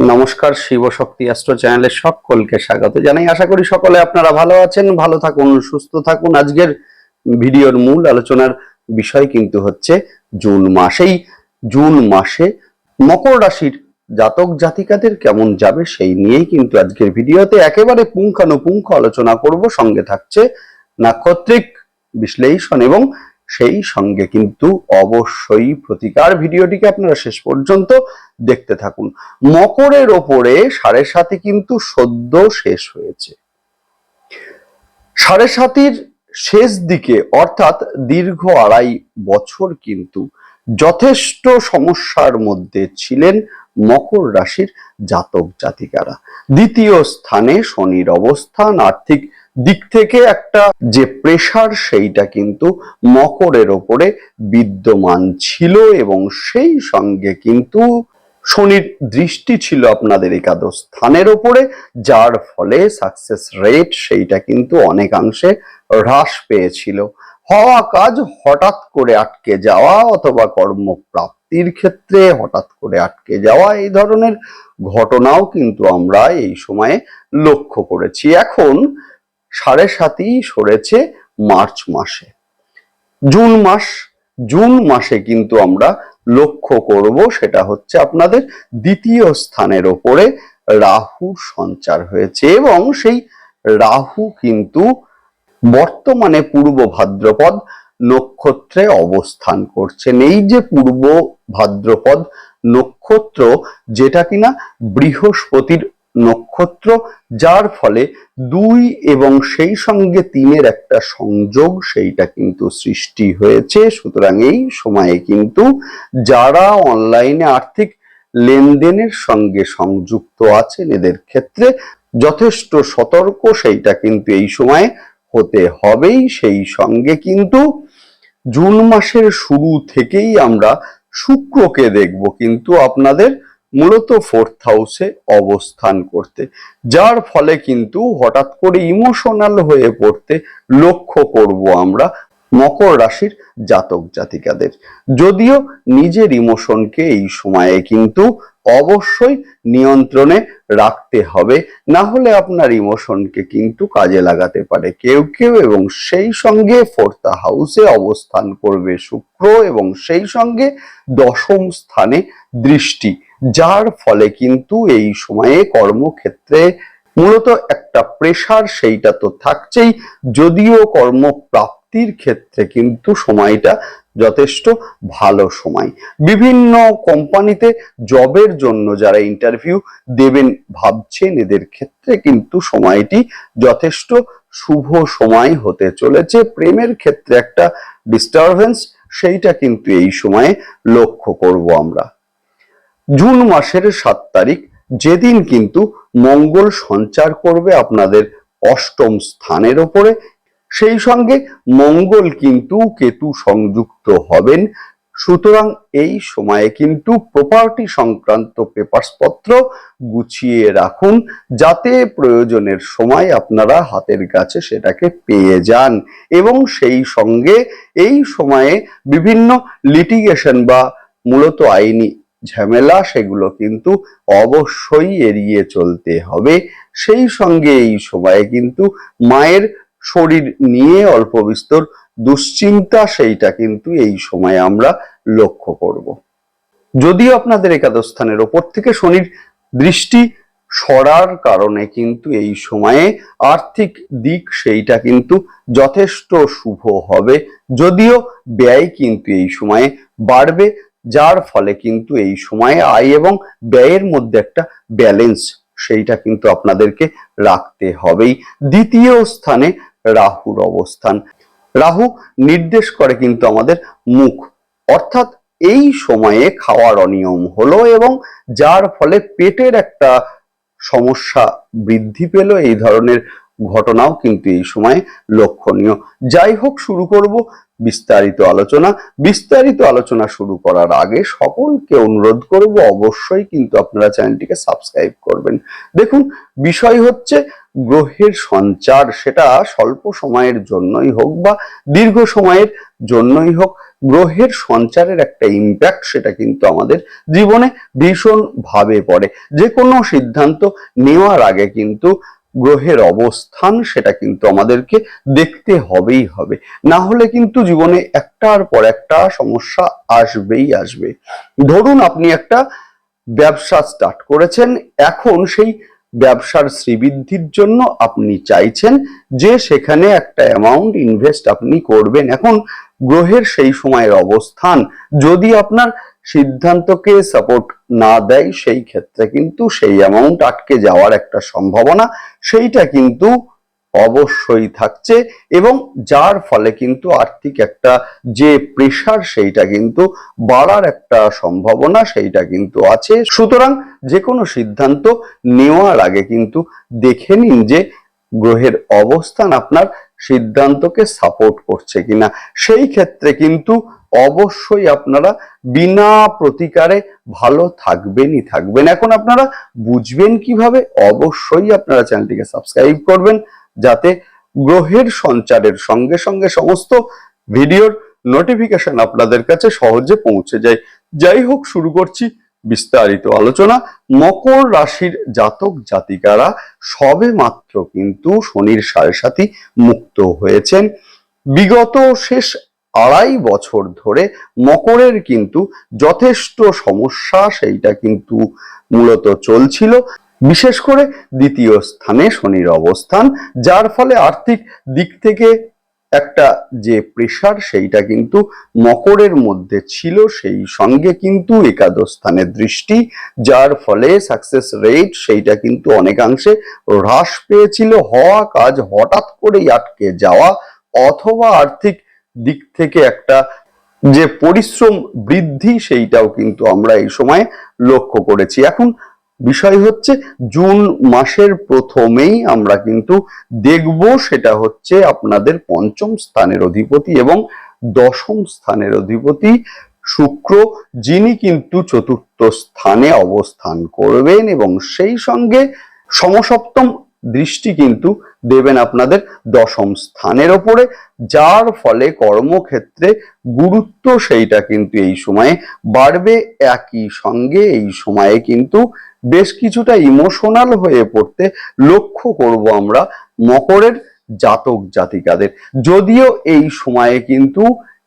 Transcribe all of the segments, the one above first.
নমস্কার শিবশক্তি অ্যাস্ট্রো চ্যানেলে সকলকে স্বাগত জানাই। আশা করি সকলে আপনারা ভালো আছেন, ভালো থাকুন, সুস্থ থাকুন। আজকের ভিডিওর মূল আলোচনার বিষয় কিন্তু হচ্ছে জুন মাস। এই জুন মাসে মকর রাশির জাতক জাতিকাদের কেমন যাবে সেই নিয়েই কিন্তু আজকের ভিডিওতে একেবারে পুঙ্খানুপুঙ্খ আলোচনা করব। সঙ্গে থাকছে নাক্ষত্রিক বিশ্লেষণ এবং সেই সঙ্গে কিন্তু অবশ্যই প্রতিকার। ভিডিওটিকে আপনারা শেষ পর্যন্ত দেখতে থাকুন। মকরের ওপরে সাড়ে সাথে কিন্তু সদ্য শেষ হয়েছে। সাড়ে সাতির শেষ দিকে, অর্থাৎ দীর্ঘ আড়াই বছর কিন্তু যথেষ্ট সমস্যার মধ্যে ছিলেন মকর রাশির জাতক জাতিকারা। দ্বিতীয় স্থানে শনির অবস্থান, আর্থিক দিক থেকে একটা যে প্রেশার সেইটা কিন্তু মকরের ওপরে বিদ্যমান ছিল এবং সেই সঙ্গে কিন্তু শনির দৃষ্টি ছিল আপনাদের একাদশ স্থানের ওপরে, যার ফলে সাকসেস রেট সেইটা কিন্তু অনেকাংশে হ্রাস পেয়েছিল। হওয়া কাজ হঠাৎ করে আটকে যাওয়া অথবা কর্মপ্রাপ্তির ক্ষেত্রে হঠাৎ করে আটকে যাওয়া, এই ধরনের ঘটনাও কিন্তু আমরা এই সময়ে লক্ষ্য করেছি। এখন সাড়ে সাতই সরেছে মার্চ মাসে। জুন মাস, জুন মাসে কিন্তু আমরা লক্ষ্য করব, সেটা হচ্ছে আপনাদের দ্বিতীয় স্থানের ওপরে রাহু সঞ্চার হয়েছে এবং সেই রাহু কিন্তু বর্তমানে পূর্ব ভাদ্রপদ নক্ষত্রে অবস্থান করছেন। এই যে পূর্ব ভাদ্রপদ নক্ষত্র, যেটা কিনা বৃহস্পতির নক্ষত্র, যার ফলে দুই এবং সেই সঙ্গে তিনের একটা সংযোগ সেইটা কিন্তু সৃষ্টি হয়েছে। সুতরাং এই সময়ে কিন্তু যারা অনলাইনে আর্থিক লেনদেনের সঙ্গে সংযুক্ত আছেন, এদের ক্ষেত্রে যথেষ্ট সতর্ক সেইটা কিন্তু এই সময়ে হতে হবেই। সেই সঙ্গে কিন্তু জুন মাসের শুরু থেকেই আমরা শুক্রকে দেখব। কিন্তু আপনাদের মূলত ফোর্থ হাউসে অবস্থান করতে, যার ফলে কিন্তু হঠাৎ করে ইমোশনাল হয়ে পড়তে লক্ষ্য করব আমরা মকর রাশির জাতক জাতিকাদের। যদিও নিজের ইমোশনকে এই সময়ে কিন্তু অবশ্যই নিয়ন্ত্রণে রাখতে হবে। না হলে আপনার ইমোশনকে কিন্তু কাজে লাগাতে পারে। কেউ কেউ এবং সেই সঙ্গে ফোর্থ হাউসে অবস্থান করবে শুক্র এবং সেই সঙ্গে দশম স্থানে দৃষ্টি, যার ফলে কিন্তু এই সময়ে কর্মক্ষেত্রে মূলত একটা প্রেশার সেইটা তো থাকছেই। যদিও কর্মপ্রাপ্তির ক্ষেত্রে কিন্তু সময়টা যথেষ্ট ভালো সময়। বিভিন্ন কোম্পানিতে জবের জন্য যারা ইন্টারভিউ দেবেন ভাবছেন, এদের ক্ষেত্রে কিন্তু সময়টি যথেষ্ট শুভ সময় হতে চলেছে। প্রেমের ক্ষেত্রে একটা ডিস্টারবেন্স সেইটা কিন্তু এই সময়ে লক্ষ্য করব আমরা। জুন মাসের সাত তারিখ, যেদিন কিন্তু মঙ্গল সঞ্চার করবে আপনাদের অষ্টম স্থানের ওপরে। সেই সঙ্গে মঙ্গল কিন্তু কেতু সংযুক্ত হবেন। সুতরাং এই সময়ে কিন্তু প্রপার্টি সংক্রান্ত পেপারসপত্র গুছিয়ে রাখুন, যাতে প্রয়োজনের সময় আপনারা হাতের কাছে সেটাকে পেয়ে যান। এবং সেই সঙ্গে এই সময়ে বিভিন্ন লিটিগেশন বা মূলত আইনি ঝামেলা সেগুলো কিন্তু অবশ্যই এড়িয়ে চলতে হবে। সেই সঙ্গে এই সময়ে কিন্তু মায়ের শরীর নিয়ে অল্প বিস্তর দুশ্চিন্তা সেইটা কিন্তু এই সময়ে আমরা লক্ষ্য করব। যদিও আপনাদের একাদশ স্থানের ওপর থেকে শনির দৃষ্টি সরার কারণে কিন্তু এই সময়ে আর্থিক দিক সেইটা কিন্তু যথেষ্ট শুভ হবে। যদিও ব্যয় কিন্তু এই সময়ে বাড়বে, যার ফলে কিন্তু এই সময়ে আয় এবং ব্যয়ের মধ্যে একটা ব্যালেন্স সেইটা কিন্তু আপনাদেরকে রাখতে হবেই। দ্বিতীয় স্থানে রাহুর অবস্থান। রাহু নির্দেশ করে কিন্তু আমাদের মুখ। অর্থাৎ এই সময়ে খাওয়ার অনিয়ম হলো এবং যার ফলে পেটের একটা সমস্যা বৃদ্ধি পেল, এই ধরনের ঘটনাও কিন্তু এই সময়ে লক্ষণীয়। যাই হোক, শুরু করব বিস্তারিত আলোচনা। বিস্তারিত আলোচনা শুরু করার আগে সকলকে অনুরোধ করব, অবশ্যই কিন্তু আপনারা চ্যানেলটিকে সাবস্ক্রাইব করবেন। দেখুন, বিষয় হচ্ছে গ্রহের সঞ্চার সেটা স্বল্প সময়ের জন্যই হোক বা দীর্ঘ সময়ের জন্যই হোক, গ্রহের সঞ্চারের একটা ইম্প্যাক্ট সেটা কিন্তু আমাদের জীবনে ভীষণ ভাবে পড়ে। যে কোনো সিদ্ধান্ত নেওয়ার আগে কিন্তু গ্রহের অবস্থান সেটা কিন্তু আমাদেরকে দেখতে হবেই হবে। না হলে কিন্তু জীবনে একটার পর একটা সমস্যা আসবেই আসবে। ধরুন আপনি একটা ব্যবসা স্টার্ট করেছেন, এখন সেই ব্যবসার শ্রীবৃদ্ধির জন্য আপনি চাইছেন যে সেখানে একটা অ্যামাউন্ট ইনভেস্ট আপনি করবেন। এখন গ্রহের সেই সময়ের অবস্থান, যদি আপনার সিদ্ধান্তকে সাপোর্ট না দেয়, সেই ক্ষেত্রে কিন্তু সেই অ্যামাউন্ট আটকে যাওয়ার একটা সম্ভাবনা, সেইটা কিন্তু অবশ্যই থাকছে এবং যার ফলে কিন্তু আর্থিক একটা যে প্রেশার সেইটা কিন্তু বাড়ার একটা সম্ভাবনা সেইটা কিন্তু আছে। সুতরাং যে কোনো সিদ্ধান্ত নেওয়ার আগে কিন্তু দেখে নিন যে গ্রহের অবস্থান আপনার সিদ্ধান্তকে সাপোর্ট করছে কিনা। সেই ক্ষেত্রে কিন্তু অবশ্যই আপনারা বিনা প্রতিকারে ভালো থাকবেনই থাকবেন। এখন আপনারা বুঝবেন কীভাবে? অবশ্যই আপনারা চ্যানেলটিকে সাবস্ক্রাইব করবেন। যাতে গ্রহের সঞ্চারের সঙ্গে সঙ্গে সমস্ত ভিডিওর নোটিফিকেশন আপনাদের কাছে সহজে পৌঁছে যায়। যাই হোক, শুরু করছি বিস্তারিত আলোচনা। মকর রাশির জাতক জাতিকারা সবে মাত্র কিন্তু শনির সাড়ে সাথী মুক্ত হয়েছেন। বিগত শেষ আড়াই বছর ধরে মকরের কিন্তু যথেষ্ট সমস্যা, সেইটা কিন্তু মূলত চলছিল। বিশেষ করে দ্বিতীয় স্থানে শনির অবস্থান, যার ফলে আর্থিক দিক থেকে একটা যে প্রেশার সেইটা কিন্তু মকরের মধ্যে ছিল, সেই সঙ্গে কিন্তু একাদশ স্থানের দৃষ্টি, যার ফলে সাকসেস রেট সেইটা কিন্তু অনেকাংশে হ্রাস পেয়েছিল। হওয়া কাজ হঠাৎ করেই আটকে যাওয়া অথবা আর্থিক দিক থেকে একটা যে পরিশ্রম বৃদ্ধি সেইটাও কিন্তু আমরা এই সময় লক্ষ্য করেছি। এখন বিষয় হচ্ছে জুন মাসের প্রথমেই আমরা কিন্তু দেখব সেটা হচ্ছে আপনাদের পঞ্চম স্থানের অধিপতি এবং দশম স্থানের অধিপতি শুক্র, যিনি কিন্তু চতুর্থ স্থানে অবস্থান করবেন এবং সেই সঙ্গে সমসপ্তম দৃষ্টি কিন্তু দেবেন আপনাদের দশম স্থানের ওপরে, যার ফলে কর্মক্ষেত্রে গুরুত্ব সেইটা কিন্তু এই সময়ে বাড়বে। একই সঙ্গে এই সময়ে কিন্তু বেশ কিছুটা ইমোশনাল হয়ে পড়তে লক্ষ্য করব আমরা মকরের জাতক জাতিকাদের। যদিও এই সময়ে কিন্তু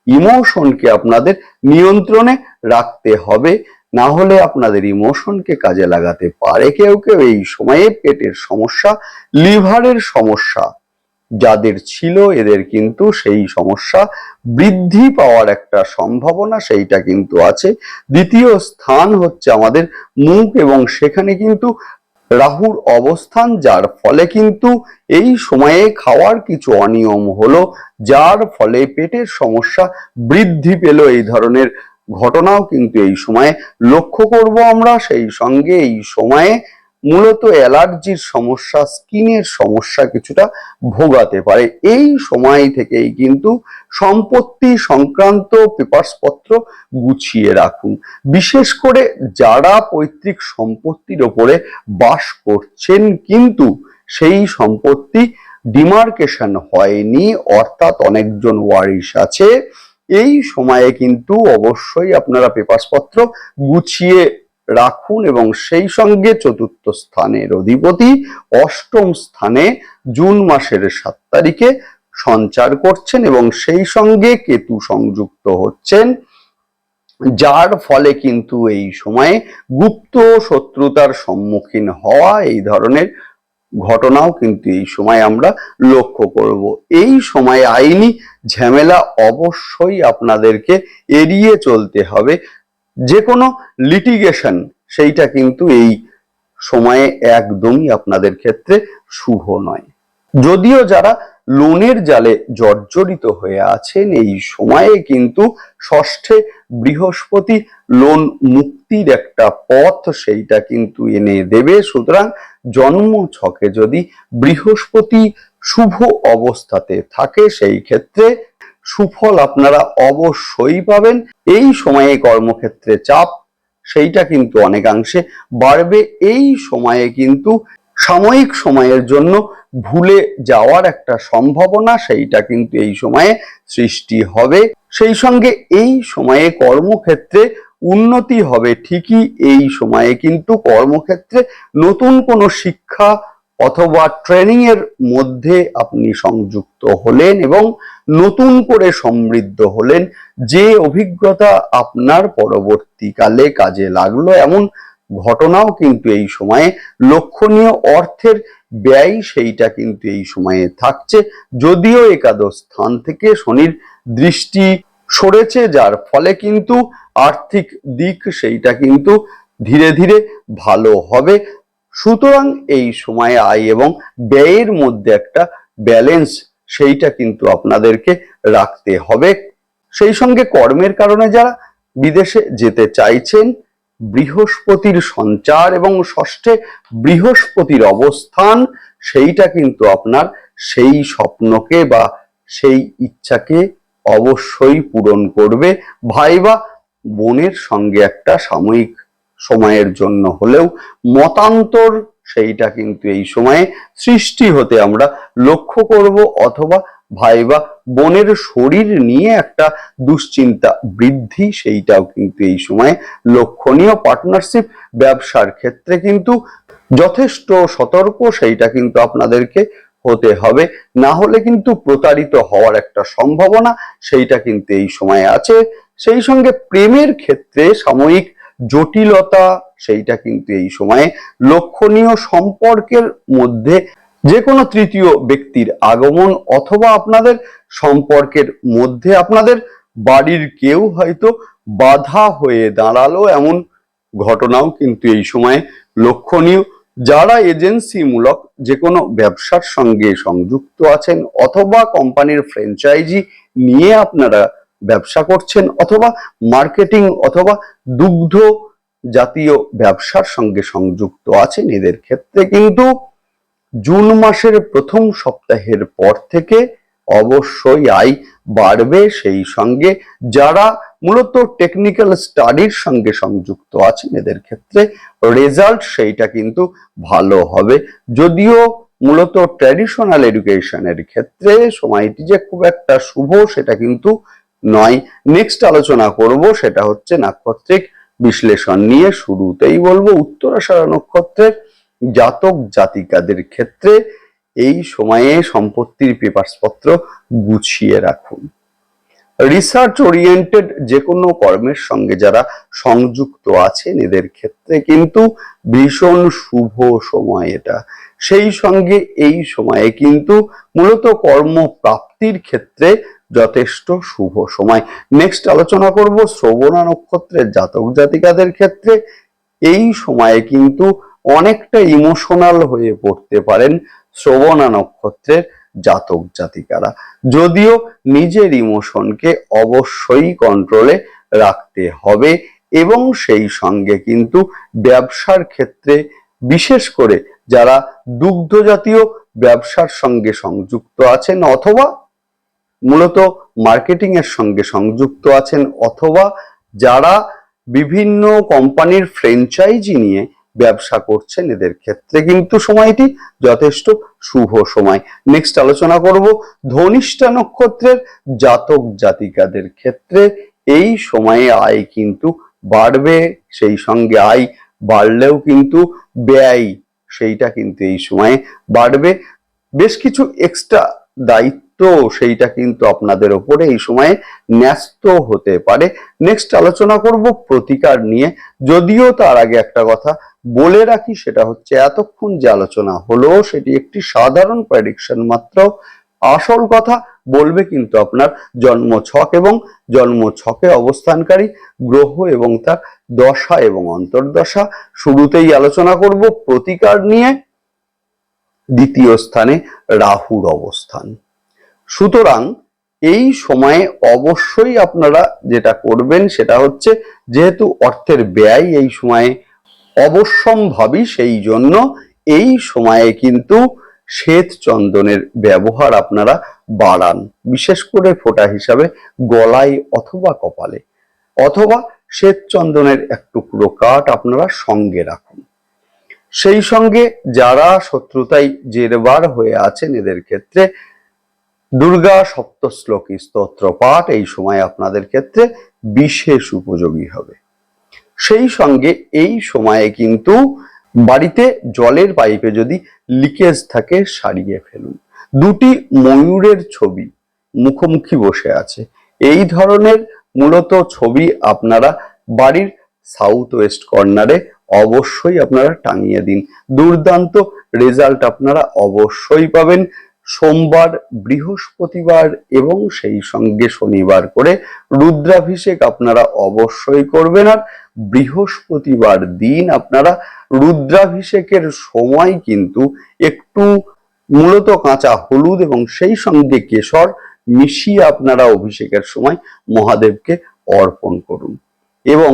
ইমোশনকে আপনাদের নিয়ন্ত্রণে রাখতে হবে, না হলে আপনাদের ইমোশনকে কাজে লাগাতে পারে কেউ কেউ। এই সময়ে পেটের সমস্যা লিভারের সমস্যা যাদের ছিল, এদের কিন্তু সেই সমস্যা বৃদ্ধি পাওয়ার একটা সম্ভাবনা সেইটা কিন্তু আছে। দ্বিতীয় স্থান হচ্ছে আমাদের মুখ এবং সেখানে কিন্তু রাহুর অবস্থান, যার ফলে কিন্তু এই সময়ে খাওয়ার কিছু অনিয়ম হলো, যার ফলে পেটের সমস্যা বৃদ্ধি পেল। এই ধরনের ঘটনাও কিন্তু এই সময়ে লক্ষ্য করব আমরা। সেই সঙ্গে এই সময়ে মূলত অ্যালার্জির সমস্যা, স্কিনের সমস্যা কিছুটা ভোগাতে পারে। এই সময় থেকেই কিন্তু সম্পত্তি সংক্রান্ত পেপার্স পত্র গুছিয়ে রাখুন। বিশেষ করে যারা পৈতৃক সম্পত্তির ওপরে বাস করছেন কিন্তু সেই সম্পত্তি ডিমার্কেশন হয়নি, অর্থাৎ অনেকজন ওয়ারিশ আছে। এই সময়ে কিন্তু অবশ্যই আপনারা পেপার্স পত্র গুছিয়ে রাখুন এবং সেই সঙ্গে চতুর্থ স্থানের অধিপতি অষ্টম স্থানে জুন মাসের সাত তারিখে সঞ্চার করছেন এবং সেই সঙ্গে কেতু সংযুক্ত হচ্ছেন, যার ফলে কিন্তু এই সময়ে গুপ্ত শত্রুতার সম্মুখীন হওয়া এই ধরনের ঘটনাও কিন্তু এই সময় আমরা লক্ষ্য করব। এই সময় আইনি ঝামেলা অবশ্যই আপনাদেরকে এড়িয়ে চলতে হবে। যে কোনো লিটিগেশন সেইটা কিন্তু এই সময়ে একদমই আপনাদের ক্ষেত্রে শুভ নয়। যদিও যারা লোনের জালে জর্জরিত হয়ে আছেন, এই সময়ে কিন্তু ষষ্ঠে বৃহস্পতি লোন মুক্তির একটা পথ সেইটা কিন্তু এনে দেবে। সুতরাং জন্ম ছকে যদি বৃহস্পতি শুভ অবস্থাতে থাকে, সেই ক্ষেত্রে সুফল আপনারা অবশ্যই পাবেন। এই সময়ে কর্মক্ষেত্রে চাপ, সেইটা কিন্তু অনেকাংশে বাড়বে। এই সময়ে কিন্তু সাময়িক সময়ের জন্য ভুলে যাওয়ার একটা সম্ভাবনা, সেইটা কিন্তু এই সময়ে সৃষ্টি হবে। সেই সঙ্গে এই সময়ে কর্মক্ষেত্রে উন্নতি হবে ঠিকই। এই সময়ে কিন্তু কর্মক্ষেত্রে নতুন কোনো শিক্ষা অথবা ট্রেনিং এর মধ্যে আপনি সংযুক্ত হলেন এবং নতুন করে সমৃদ্ধ হলেন, যে অভিজ্ঞতা আপনার পরবর্তীকালে কাজে লাগল। এমন ঘটনাও কিন্তু এই সময়ে লক্ষণীয় অর্থের ব্যয় সেইটা কিন্তু এই সময়ে থাকছে। যদিও একাদশ স্থান থেকে শনির দৃষ্টি সরেছে, যার ফলে কিন্তু আর্থিক দিক সেইটা কিন্তু ধীরে ধীরে ভালো হবে। সুতরাং এই সময়ে আয় এবং ব্যয়ের মধ্যে একটা ব্যালেন্স সেইটা কিন্তু আপনাদেরকে রাখতে হবে। সেই সঙ্গে কর্মের কারণে যারা বিদেশে যেতে চাইছেন, বৃহস্পতির সঞ্চার এবং ষষ্ঠে বৃহস্পতির অবস্থান, সেইটা কিন্তু আপনার সেই স্বপ্নকে বা সেই ইচ্ছাকে অবশ্যই পূরণ করবে। ভাই বা বোনের সঙ্গে একটা সাময়িক সময়ের জন্য হলেও মতান্তর সেইটা কিন্তু এই সময়ে সৃষ্টি হতে আমরা লক্ষ্য করব অথবা ভাই বা বোনের শরীর নিয়ে একটা দুশ্চিন্তা বৃদ্ধি সেইটাও কিন্তু এই সময়ে লক্ষণীয় পার্টনারশিপ ব্যবসার ক্ষেত্রে কিন্তু যথেষ্ট সতর্ক সেইটা কিন্তু আপনাদেরকে হতে হবে। না হলে কিন্তু প্রতারিত হওয়ার একটা সম্ভাবনা সেইটা কিন্তু এই সময়ে আছে। সেই সঙ্গে প্রেমের ক্ষেত্রে সাময়িক জটিলতা সেইটা কিন্তু এই সময়ে লক্ষণীয় সম্পর্কের মধ্যে যে কোনো তৃতীয় ব্যক্তির আগমন অথবা আপনাদের সম্পর্কের মধ্যে আপনাদের বাড়ির কেউ হয়তো বাধা হয়ে দাঁড়াল এমন ঘটনাও কিন্তু এই সময়ে লক্ষণীয়। যারা এজেন্সিমূলক যে কোনো ব্যবসার সঙ্গে সংযুক্ত আছেন অথবা কোম্পানির ফ্র্যাঞ্চাইজি নিয়ে আপনারা ব্যবসা করছেন অথবা মার্কেটিং অথবা দুগ্ধ জাতীয় ব্যবসার সঙ্গে সংযুক্ত আছেন, এদের ক্ষেত্রে কিন্তু জুন মাসের প্রথম সপ্তাহের পর থেকে অবশ্যই আয় বাড়বে। সেই সঙ্গে যারা মূলত টেকনিক্যাল স্টাডির সঙ্গে সংযুক্ত আছেন, এদের ক্ষেত্রে রেজাল্ট সেইটা কিন্তু ভালো হবে। যদিও মূলত ট্র্যাডিশনাল এডুকেশনের ক্ষেত্রে সময়টি যে খুব একটা শুভ, সেটা কিন্তু নয়। নেক্সট আলোচনা করব, সেটা হচ্ছে নাক্ষত্রিক বিশ্লেষণ নিয়ে। শুরুতেই বলব, উত্তরাষাঢ়া নক্ষত্রের জাতক জাতিকাদের ক্ষেত্রে এই সময়ে সম্পত্তির পেপারসপত্র গুছিয়ে রাখুন। রিসার্চ ওরিয়েন্টেড যে কোনো কর্মের সঙ্গে যারা সংযুক্ত আছেন, এদের ক্ষেত্রে কিন্তু ভীষণ শুভ সময় এটা। সেই সঙ্গে এই সময়ে কিন্তু মূলত কর্মপ্রাপ্তির ক্ষেত্রে যথেষ্ট শুভ সময়। নেক্সট আলোচনা করব শ্রবণা নক্ষত্রের জাতক জাতিকাদের ক্ষেত্রে। এই সময়ে কিন্তু অনেকটা ইমোশনাল হয়ে পড়তে পারেন শ্রবণা নক্ষত্রের জাতক জাতিকারা। যদিও নিজের ইমোশনকে অবশ্যই কন্ট্রোলে রাখতে হবে এবং সেই সঙ্গে কিন্তু ব্যবসার ক্ষেত্রে বিশেষ করে যারা দুগ্ধ জাতীয় ব্যবসার সঙ্গে সংযুক্ত আছেন অথবা মূলত মার্কেটিং এর সঙ্গে সংযুক্ত আছেন অথবা যারা বিভিন্ন কোম্পানির ফ্র্যাঞ্চাইজি নিয়ে ব্যবসা করছেন, এদের ক্ষেত্রে কিন্তু সময়টি যথেষ্ট শুভ সময়। নেক্সট আলোচনা করব ধনিষ্ঠা নক্ষত্রের জাতক জাতিকাদের ক্ষেত্রে। এই সময়ে আয় কিন্তু বাড়বে, সেই সঙ্গে আয় বাড়লেও কিন্তু ব্যয় সেইটা কিন্তু এই সময়ে বাড়বে। বেশ কিছু এক্সট্রা দায়িত্ব সেইটা কিন্তু আপনাদের ওপরে এই সময়ে ন্যস্ত হতে পারে। নেক্সট আলোচনা করব প্রতিকার নিয়ে। যদিও তার আগে একটা কথা বলে রাখি, সেটা হচ্ছে এতক্ষণ যে আলোচনা হলো, সেটি একটি সাধারণ প্রেডিকশন মাত্র। আসল কথা বলবে কিন্তু আপনার জন্ম ছক এবং জন্ম ছকে অবস্থানকারী গ্রহ এবং তার দশা এবং অন্তর্দশা। শুরুতেই আলোচনা করব প্রতিকার নিয়ে। দ্বিতীয় স্থানে রাহুর অবস্থান। সুতরাং এই সময়ে অবশ্যই আপনারা যেটা করবেন সেটা হচ্ছে, যেহেতু অর্থের ব্যয় এই সময়ে অবশ্যম্ভাবী সেই জন্য এই সময়ে কিন্তু শ্বেত চন্দনের ব্যবহার আপনারা বাড়ান। বিশেষ করে ফোঁটা হিসাবে গলায় অথবা কপালে। অথবা শ্বেত চন্দনের এক টুকরো কাঠ আপনারা সঙ্গে রাখুন। সেই সঙ্গে যারা শত্রুতায় জেরবার হয়ে আছেন এদের ক্ষেত্রে দুর্গা সপ্তশ্লোকী স্তোত্র পাঠ এই সময় আপনাদের ক্ষেত্রে বিশেষ উপযোগী হবে। সেই সঙ্গে এই সময়ে কিন্তু বাড়িতে জলের পাইপে যদি লিকেজ থাকে সারিয়ে ফেলুন। দুটি ময়ূরের ছবি মুখোমুখি বসে আছে। এই ধরনের মূলত ছবি আপনারা বাড়ির সাউথ ওয়েস্ট কর্নারে অবশ্যই আপনারা টাঙিয়ে দিন। দুর্দান্ত রেজাল্ট আপনারা অবশ্যই পাবেন। সোমবার, বৃহস্পতিবার এবং সেই সঙ্গে শনিবার করে রুদ্রাভিষেক আপনারা অবশ্যই করবেন। আর বৃহস্পতিবার দিন আপনারা রুদ্রাভিষেকের সময় কিন্তু একটু মূলত কাঁচা হলুদ এবং সেই সঙ্গে কেশর মিশিয়ে আপনারা অভিষেকের সময় মহাদেবকে অর্পণ করুন। এবং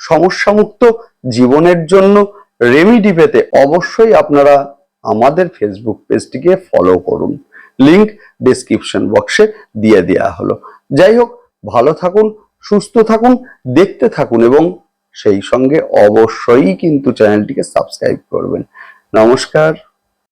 সমস্যামুক্ত জীবনের জন্য রেমিডি পেতে অবশ্যই আপনারা আমাদের ফেসবুক পেজটিকে ফলো করুন। লিংক ডেসক্রিপশন বক্সে দিয়ে দেওয়া হলো। যাই হোক, ভালো থাকুন, সুস্থ থাকুন, দেখতে থাকুন এবং সেই সঙ্গে অবশ্যই কিন্তু চ্যানেলটিকে সাবস্ক্রাইব করবেন। নমস্কার।